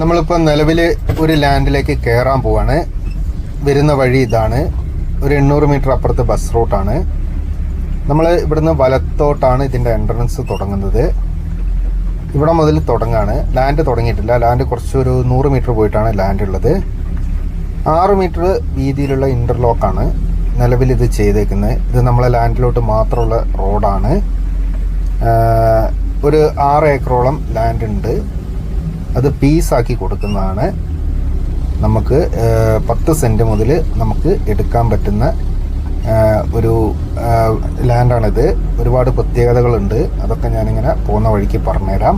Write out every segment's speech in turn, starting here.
നമ്മളിപ്പോൾ നിലവിൽ ഒരു ലാൻഡിലേക്ക് കയറാൻ പോവാണ്. വരുന്ന വഴി ഇതാണ്. ഒരു എണ്ണൂറ് മീറ്റർ അപ്പുറത്ത് ബസ് റൂട്ടാണ് നമ്മൾ ഇവിടുന്ന് വലത്തോട്ടാണ് ഇതിന്റെ എൻട്രൻസ് തുടങ്ങുന്നത്. ഇവിടെ മുതൽ തുടങ്ങാണ്. ലാൻഡ് തുടങ്ങിയിട്ടില്ല. ലാൻഡ് കുറച്ചൊരു നൂറ് മീറ്റർ പോയിട്ടാണ് ലാൻഡ് ഉള്ളത്. ആറ് മീറ്റർ വീതിയിലുള്ള ഇന്റർലോക്കാണ് നിലവിൽ ഇത് ചെയ്തേക്കുന്നത് ഇത് നമ്മളെ ലാൻഡിലോട്ട് മാത്രമുള്ള റോഡാണ് ഒരു ആറ് ഏക്കറോളം ലാൻഡ് ഉണ്ട്. അത് പീസാക്കി കൊടുക്കുന്നതാണ് നമുക്ക് പത്ത് സെന്റ് മുതൽ നമുക്ക് എടുക്കാൻ പറ്റുന്ന ഒരു ലാൻഡാണിത് ഒരുപാട് പ്രത്യേകതകളുണ്ട്. അതൊക്കെ ഞാനിങ്ങനെ പോകുന്ന വഴിക്ക് പറഞ്ഞുതരാം.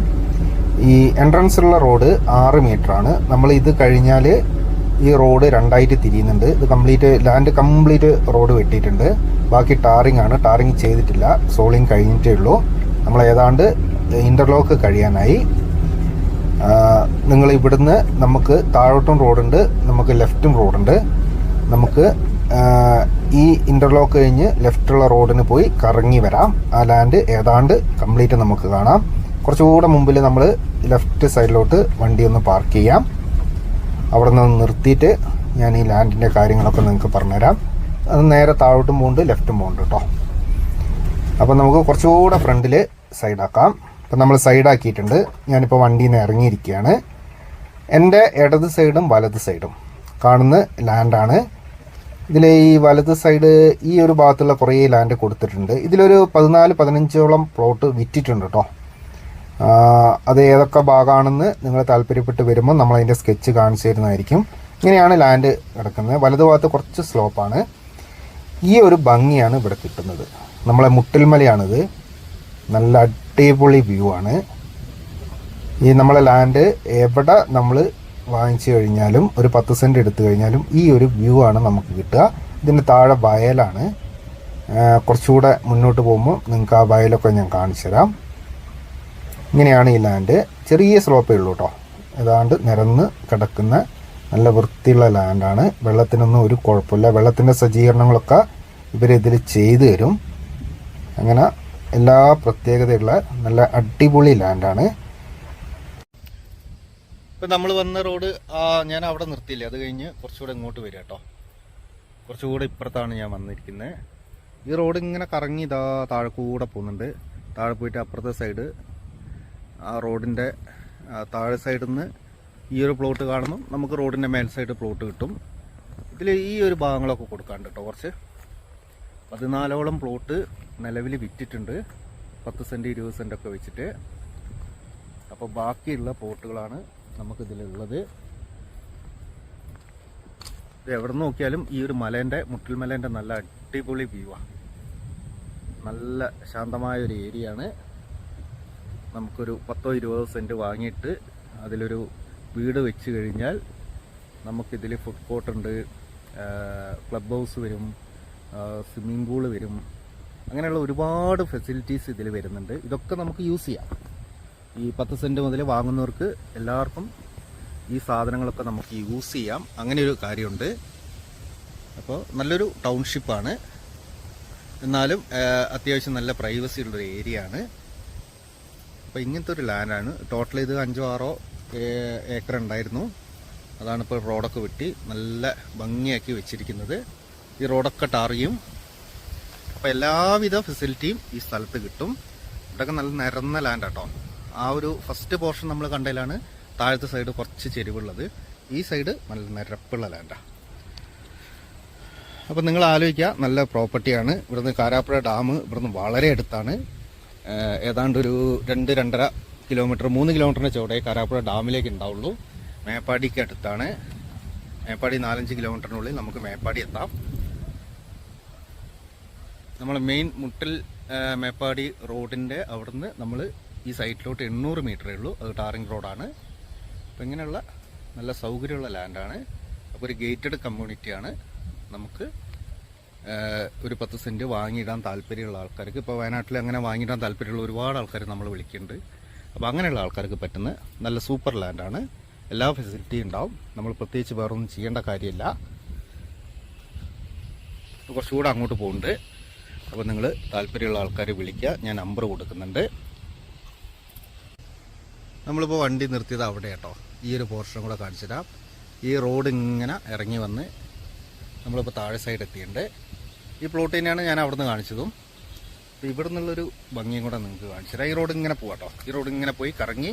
ഈ എൻട്രൻസ് ഉള്ള റോഡ് ആറ് ആണ്. നമ്മൾ ഇത് കഴിഞ്ഞാൽ ഈ റോഡ് രണ്ടായിട്ട് തിരിയുന്നുണ്ട്. ഇത് കംപ്ലീറ്റ് ലാൻഡ് കംപ്ലീറ്റ് റോഡ് വെട്ടിയിട്ടുണ്ട്. ബാക്കി ടാറിംഗ് ആണ്. ടാറിംഗ് ചെയ്തിട്ടില്ല. സോളിങ് കഴിഞ്ഞിട്ടേ ഉള്ളൂ. നമ്മൾ ഏതാണ്ട് ഇന്റർലോക്ക് കഴിയാനായി. നിങ്ങൾ ഇവിടുന്ന് നമുക്ക് താഴോട്ടും റോഡുണ്ട് നമുക്ക് ലെഫ്റ്റും റോഡുണ്ട്. നമുക്ക് ഈ ഇന്റർലോക്ക് കഴിഞ്ഞ് ലെഫ്റ്റുള്ള റോഡിന് പോയി കറങ്ങി വരാം. ആ ലാൻഡ് ഏതാണ്ട് കംപ്ലീറ്റ് നമുക്ക് കാണാം. കുറച്ചുകൂടെ മുമ്പിൽ നമ്മൾ ലെഫ്റ്റ് സൈഡിലോട്ട് വണ്ടി ഒന്ന് പാർക്ക് ചെയ്യാം. അവിടെ നിന്ന് നിർത്തിയിട്ട് ഞാൻ ഈ ലാൻഡിന്റെ കാര്യങ്ങളൊക്കെ നിങ്ങൾക്ക് പറഞ്ഞുതരാം. അത് നേരെ താഴോട്ടും പോകുന്നുണ്ട് ലെഫ്റ്റും പോകുന്നുണ്ട് കേട്ടോ. അപ്പോൾ നമുക്ക് കുറച്ചുകൂടെ ഫ്രണ്ടിൽ സൈഡാക്കാം അപ്പോൾ നമ്മൾ സൈഡാക്കിയിട്ടുണ്ട്. ഞാനിപ്പോൾ വണ്ടിയിൽ നിന്ന് ഇറങ്ങിയിരിക്കുകയാണ്. എന്റെ ഇടത് സൈഡും വലത് സൈഡും. കാണുന്ന ലാൻഡാണ്. ഇതിൽ ഈ വലത് സൈഡ് ഈ ഒരു ഭാഗത്തുള്ള കുറേ ലാൻഡ് കൊടുത്തിട്ടുണ്ട്. ഇതിലൊരു പതിനാല് പതിനഞ്ചോളം പ്ലോട്ട് വിറ്റിട്ടുണ്ട് കേട്ടോ. അത് ഏതൊക്കെ ഭാഗമാണെന്ന് നിങ്ങൾ താല്പര്യപ്പെട്ട് വരുമ്പോൾ നമ്മൾ അതിന്റെ സ്കെച്ച് കാണിച്ചു തരുന്നതായിരിക്കും. ഇങ്ങനെയാണ് ലാൻഡ് കിടക്കുന്നത്. വലത് ഭാഗത്ത് കുറച്ച് സ്ലോപ്പാണ്. ഈ ഒരു ഭംഗിയാണ് ഇവിടെ കിട്ടുന്നത്. നമ്മളെ മുട്ടിൽമലയാണിത്. നല്ല അടിപൊളി വ്യൂ ആണ്. ഈ നമ്മളെ ലാൻഡ് എവിടെ നമ്മൾ വാങ്ങിച്ചു കഴിഞ്ഞാലും ഒരു പത്ത് സെന്റ് എടുത്തു കഴിഞ്ഞാലും ഈ ഒരു വ്യൂ ആണ് നമുക്ക് കിട്ടുക. ഇതിന്റെ താഴെ വയലാണ്. കുറച്ചുകൂടെ മുന്നോട്ട് പോകുമ്പോൾ നിങ്ങൾക്ക് ആ വയലൊക്കെ ഞാൻ കാണിച്ചു തരാം. ഇങ്ങനെയാണ് ഈ ലാൻഡ് ചെറിയ സ്ലോപ്പേ ഉള്ളൂ കേട്ടോ ഏതാണ്ട് നിരന്ന് കിടക്കുന്ന നല്ല വൃത്തിയുള്ള ലാൻഡാണ് വെള്ളത്തിനൊന്നും ഒരു കുഴപ്പമില്ല. വെള്ളത്തിന്റെ സജ്ജീകരണങ്ങളൊക്കെ ഇവരിതിൽ ചെയ്തു തരും. അങ്ങനെ എല്ലാ പ്രത്യേകതയുള്ള നല്ല അടിപൊളി ലാൻഡാണ് ഇപ്പം നമ്മൾ വന്ന റോഡ് ഞാൻ അവിടെ നിർത്തിയില്ല? അത് കഴിഞ്ഞ് കുറച്ചുകൂടെ ഇങ്ങോട്ട് വരിക കേട്ടോ കുറച്ചുകൂടെ ഇപ്പുറത്താണ് ഞാൻ വന്നിരിക്കുന്നത് ഈ റോഡ് ഇങ്ങനെ കറങ്ങി ഇതാ താഴെ കൂടെ പോകുന്നുണ്ട്. താഴെ പോയിട്ട് അപ്പുറത്തെ സൈഡ് ആ റോഡിന്റെ താഴെ സൈഡിൽ നിന്ന് ഈ ഒരു പ്ലോട്ട് കാണുമ്പോൾ നമുക്ക് റോഡിന്റെ മേൽ സൈഡ് പ്ലോട്ട് കിട്ടും. ഇതിൽ ഈ ഒരു ഭാഗങ്ങളൊക്കെ കൊടുക്കാണ്ട് കേട്ടോ കുറച്ച്. പതിനാലോളം പ്ലോട്ട് നിലവിൽ വിറ്റിട്ടുണ്ട്. പത്ത് സെന്റ് ഇരുപത് സെന്റ് ഒക്കെ വെച്ചിട്ട്. അപ്പോൾ ബാക്കിയുള്ള പോർട്ടുകളാണ് നമുക്കിതിലുള്ളത്. ഇത് എവിടെ നോക്കിയാലും ഈ ഒരു മലേന്റെ മുട്ടിൽമലേന്റെ നല്ല അടിപൊളി വ്യൂ ആണ് നല്ല ശാന്തമായ ഒരു ഏരിയ ആണ്. നമുക്കൊരു പത്തോ ഇരുപതോ സെന്റ് വാങ്ങിയിട്ട് അതിലൊരു വീട് വെച്ച് കഴിഞ്ഞാൽ നമുക്കിതിൽ ഫുഡ് കോർട്ടുണ്ട് ക്ലബ് ഹൗസ് വരും. സ്വിമ്മിംഗ് പൂൾ വരും. അങ്ങനെയുള്ള ഒരുപാട് ഫെസിലിറ്റീസ് ഇതിൽ വരുന്നുണ്ട്. ഇതൊക്കെ നമുക്ക് യൂസ് ചെയ്യാം. ഈ പത്ത് സെന്റ് മുതൽ വാങ്ങുന്നവർക്ക് എല്ലാവർക്കും ഈ സാധനങ്ങളൊക്കെ നമുക്ക് യൂസ് ചെയ്യാം. അങ്ങനെ ഒരു കാര്യമുണ്ട്. അപ്പോൾ നല്ലൊരു ടൗൺഷിപ്പാണ് എന്നാലും അത്യാവശ്യം നല്ല പ്രൈവസി ഉള്ളൊരു ഏരിയ ആണ്. അപ്പോൾ ഇങ്ങനത്തെ ഒരു ലാൻഡാണ് ടോട്ടൽ ഇത് അഞ്ചോ ആറോ ഏക്കർ ഉണ്ടായിരുന്നു. അതാണ് ഇപ്പോൾ റോഡൊക്കെ വെട്ടി നല്ല ഭംഗിയാക്കി വെച്ചിരിക്കുന്നത്. ഈ റോഡൊക്കെ ചെയ്യും. അപ്പോൾ എല്ലാവിധ ഫെസിലിറ്റിയും ഈ സ്ഥലത്ത് കിട്ടും. ഇവിടെയൊക്കെ നല്ല നിരന്ന ലാൻഡ് കേട്ടോ ആ ഒരു ഫസ്റ്റ് പോർഷൻ നമ്മൾ കണ്ടതിലാണ് താഴത്തെ സൈഡ് കുറച്ച് ചെരിവുള്ളത്. ഈ സൈഡ് നല്ല നിരപ്പുള്ള ലാൻഡാണ് അപ്പം നിങ്ങൾ ആലോചിക്കുക നല്ല പ്രോപ്പർട്ടിയാണ് ഇവിടുന്ന് കാരാപ്പുഴ ഡാം ഇവിടുന്ന് വളരെ അടുത്താണ്. ഏതാണ്ട് ഒരു രണ്ട് രണ്ടര കിലോമീറ്റർ മൂന്ന് കിലോമീറ്ററിന്റെ ചുവടെ കാരാപ്പുഴ ഡാമിലേക്ക് ഉണ്ടാവുള്ളൂ. മേപ്പാടിക്ക് അടുത്താണ്. മേപ്പാടി നാലഞ്ച് കിലോമീറ്ററിനുള്ളിൽ നമുക്ക് മേപ്പാടി എത്താം. നമ്മൾ മെയിൻ മുട്ടൽ മേപ്പാടി റോഡിന്റെ അവിടുന്ന് നമ്മൾ ഈ സൈറ്റിലോട്ട് എണ്ണൂറ് മീറ്ററേ ഉള്ളൂ. അത് ടാറിംഗ് റോഡാണ്. അപ്പോൾ ഇങ്ങനെയുള്ള നല്ല സൗകര്യമുള്ള ലാൻഡാണ് അപ്പോൾ ഒരു ഗേറ്റഡ് കമ്മ്യൂണിറ്റിയാണ് നമുക്ക് ഒരു പത്ത് സെന്റ് വാങ്ങിയിടാൻ താല്പര്യമുള്ള ആൾക്കാർക്ക് ഇപ്പോൾ വയനാട്ടിൽ അങ്ങനെ വാങ്ങിയിടാൻ താല്പര്യമുള്ള ഒരുപാട് ആൾക്കാർ നമ്മൾ വിളിക്കുന്നുണ്ട്. അപ്പോൾ അങ്ങനെയുള്ള ആൾക്കാർക്ക് പറ്റുന്ന നല്ല സൂപ്പർ ലാൻഡാണ് എല്ലാ ഫെസിലിറ്റിയും ഉണ്ടാവും. നമ്മൾ പ്രത്യേകിച്ച് വേറൊന്നും ചെയ്യേണ്ട കാര്യമില്ല. കുറച്ചുകൂടെ അങ്ങോട്ട് പോകുന്നുണ്ട് അപ്പോൾ നിങ്ങൾ താല്പര്യമുള്ള ആൾക്കാരെ വിളിക്കുക. ഞാൻ നമ്പർ കൊടുക്കുന്നുണ്ട്. നമ്മളിപ്പോൾ വണ്ടി നിർത്തിയത് അവിടെ കേട്ടോ. ഈ ഒരു പോർഷൻ കൂടെ കാണിച്ചു തരാം. ഈ റോഡ് ഇങ്ങനെ ഇറങ്ങി വന്ന് നമ്മളിപ്പോൾ താഴെ സൈഡ് എത്തിയിട്ടുണ്ട്. ഈ പ്ലോട്ട് തന്നെയാണ് ഞാൻ അവിടുന്ന് കാണിച്ചതും. അപ്പോൾ ഇവിടെ നിന്നുള്ളൊരു ഭംഗിയും കൂടെ നിങ്ങൾക്ക് കാണിച്ചു തരാം. ഈ റോഡ് ഇങ്ങനെ പോവാട്ടോ ഈ റോഡ് ഇങ്ങനെ പോയി കറങ്ങി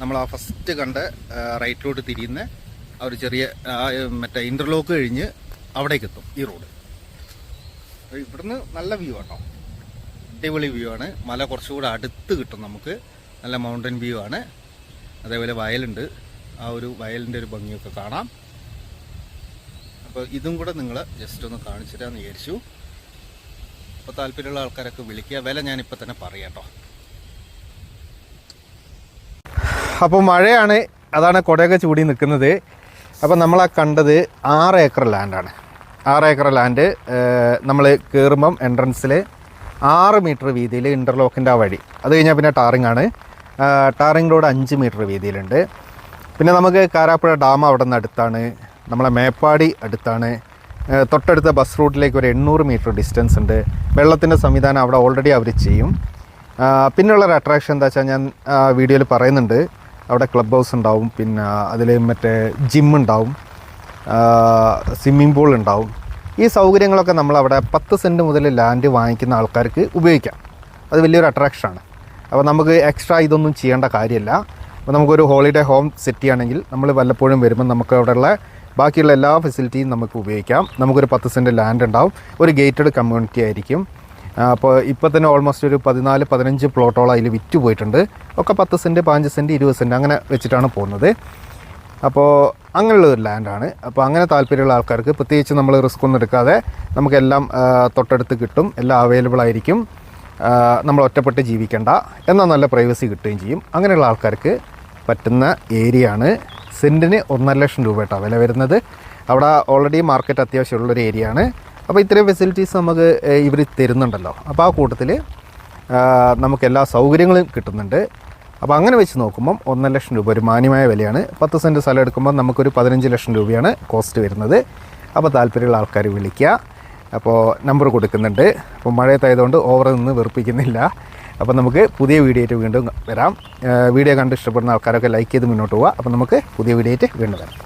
നമ്മൾ ആ ഫസ്റ്റ് കണ്ട റൈറ്റിലോട്ട് തിരിയുന്ന ആ ഒരു ചെറിയ മറ്റേ ഇന്റർലോക്ക് കഴിഞ്ഞ് അവിടേക്ക് എത്തും ഈ റോഡ് ഇവിടുന്ന് നല്ല വ്യൂ ആട്ടോ. അടിപൊളി വ്യൂ ആണ്. മല കുറച്ചുകൂടെ അടുത്ത് കിട്ടും നമുക്ക്. നല്ല മൗണ്ടൻ വ്യൂ ആണ്. അതേപോലെ വയലുണ്ട്. ആ ഒരു വയലിന്റെ ഒരു ഭംഗിയൊക്കെ കാണാം. അപ്പോൾ ഇതും കൂടെ നിങ്ങൾ ജസ്റ്റ് ഒന്ന് കാണിച്ചു തരാമെന്ന് വിചാരിച്ചു. അപ്പോൾ താല്പര്യമുള്ള ആൾക്കാരൊക്കെ വിളിക്കുക. വില ഞാനിപ്പോൾ തന്നെ പറയാം കേട്ടോ. അപ്പോൾ മഴയാണ്. അതാണ് കുടയൊക്കെ ചൂടി നിൽക്കുന്നത്. അപ്പോൾ നമ്മളാ കണ്ടത് ആറ് ഏക്കർ ലാൻഡാണ് ആറ് ഏക്കർ ലാൻഡ് നമ്മൾ കയറുമ്പം എൻട്രൻസിൽ ആറ് മീറ്റർ വീതിയിൽ ഇന്റർലോക്കിന്റെ ആ വഴി. അത് കഴിഞ്ഞാൽ പിന്നെ ടാറിംഗ് ആണ്. ടാറിംഗ് റോഡ് അഞ്ച് മീറ്റർ വീതിയിലുണ്ട്. പിന്നെ നമുക്ക് കാരാപ്പുഴ ഡാം അവിടെ നിന്ന് അടുത്താണ്. നമ്മളെ മേപ്പാടി അടുത്താണ്. തൊട്ടടുത്ത ബസ് റൂട്ടിലേക്ക് ഒരു എണ്ണൂറ് മീറ്റർ ഡിസ്റ്റൻസ് ഉണ്ട്. വെള്ളത്തിന്റെ സംവിധാനം അവിടെ ഓൾറെഡി അവർ ചെയ്യും. പിന്നെയുള്ളൊരു അട്രാക്ഷൻ എന്താ വെച്ചാൽ ഞാൻ വീഡിയോയിൽ പറയുന്നുണ്ട്. അവിടെ ക്ലബ് ഹൗസ് ഉണ്ടാവും. പിന്നെ അതിൽ മറ്റേ ജിം ഉണ്ടാവും. സ്വിമ്മിംഗ് പൂൾ ഉണ്ടാവും. ഈ സൗകര്യങ്ങളൊക്കെ നമ്മളവിടെ പത്ത് സെന്റ് മുതൽ ലാൻഡ് വാങ്ങിക്കുന്ന ആൾക്കാർക്ക് ഉപയോഗിക്കാം. അത് വലിയൊരു അട്രാക്ഷനാണ് അപ്പോൾ നമുക്ക് എക്സ്ട്രാ ഇതൊന്നും ചെയ്യേണ്ട കാര്യമില്ല. അപ്പോൾ നമുക്കൊരു ഹോളിഡേ ഹോം സെറ്റ് ചെയ്യുകയാണെങ്കിൽ നമ്മൾ വല്ലപ്പോഴും വരുമ്പോൾ നമുക്ക് അവിടെയുള്ള ബാക്കിയുള്ള എല്ലാ ഫെസിലിറ്റിയും നമുക്ക് ഉപയോഗിക്കാം. നമുക്കൊരു പത്ത് സെന്റ് ലാൻഡ് ഉണ്ടാവും. ഒരു ഗേറ്റഡ് കമ്മ്യൂണിറ്റി ആയിരിക്കും. അപ്പോൾ ഇപ്പോൾ തന്നെ ഓൾമോസ്റ്റ് ഒരു പതിനാല് പതിനഞ്ച് പ്ലോട്ടോളം അതിൽ വിറ്റ് പോയിട്ടുണ്ട്. ഒക്കെ പത്ത് സെന്റ് പതിനഞ്ച് സെന്റ് ഇരുപത് സെന്റ് അങ്ങനെ വെച്ചിട്ടാണ് പോകുന്നത്. അപ്പോൾ അങ്ങനെയുള്ള ഒരു ലാൻഡാണ് അപ്പോൾ അങ്ങനെ താല്പര്യമുള്ള ആൾക്കാർക്ക് പ്രത്യേകിച്ച് നമ്മൾ റിസ്ക് ഒന്നും എടുക്കാതെ നമുക്കെല്ലാം തൊട്ടടുത്ത് കിട്ടും. എല്ലാം അവൈലബിൾ ആയിരിക്കും. നമ്മൾ ഒറ്റപ്പെട്ട് ജീവിക്കേണ്ട. എന്നാൽ നല്ല പ്രൈവസി കിട്ടുകയും ചെയ്യും. അങ്ങനെയുള്ള ആൾക്കാർക്ക് പറ്റുന്ന ഏരിയ ആണ് സെന്റിന് ഒന്നര ലക്ഷം രൂപ വില വരുന്നത്. അവിടെ ഓൾറെഡി മാർക്കറ്റ് അത്യാവശ്യമുള്ളൊരു ഏരിയ ആണ് അപ്പോൾ ഇത്രയും ഫെസിലിറ്റീസ് നമുക്ക് ഇവർ തരുന്നുണ്ടല്ലോ. അപ്പോൾ ആ കൂട്ടത്തിൽ നമുക്ക് എല്ലാ സൗകര്യങ്ങളും കിട്ടുന്നുണ്ട്. അപ്പോൾ അങ്ങനെ വെച്ച് നോക്കുമ്പം ഒന്നര ലക്ഷം രൂപ ഒരു മാന്യമായ വിലയാണ്. പത്ത് സെന്റ് സ്ഥലം എടുക്കുമ്പോൾ നമുക്കൊരു പതിനഞ്ച് ലക്ഷം രൂപയാണ് കോസ്റ്റ് വരുന്നത്. അപ്പോൾ താല്പര്യമുള്ള ആൾക്കാർ വിളിക്കുക. അപ്പോൾ നമ്പർ കൊടുക്കുന്നുണ്ട്. അപ്പോൾ മഴയത്തായതുകൊണ്ട് ഓവർ നിന്ന് വെറുപ്പിക്കുന്നില്ല. അപ്പോൾ നമുക്ക് പുതിയ വീഡിയോ ആയിട്ട് വീണ്ടും വരാം. വീഡിയോ കണ്ട് ഇഷ്ടപ്പെടുന്ന ആൾക്കാരൊക്കെ ലൈക്ക് ചെയ്ത് മുന്നോട്ട് പോവുക. അപ്പോൾ നമുക്ക് പുതിയ വീഡിയോ ആയിട്ട് വീണ്ടും വരാം.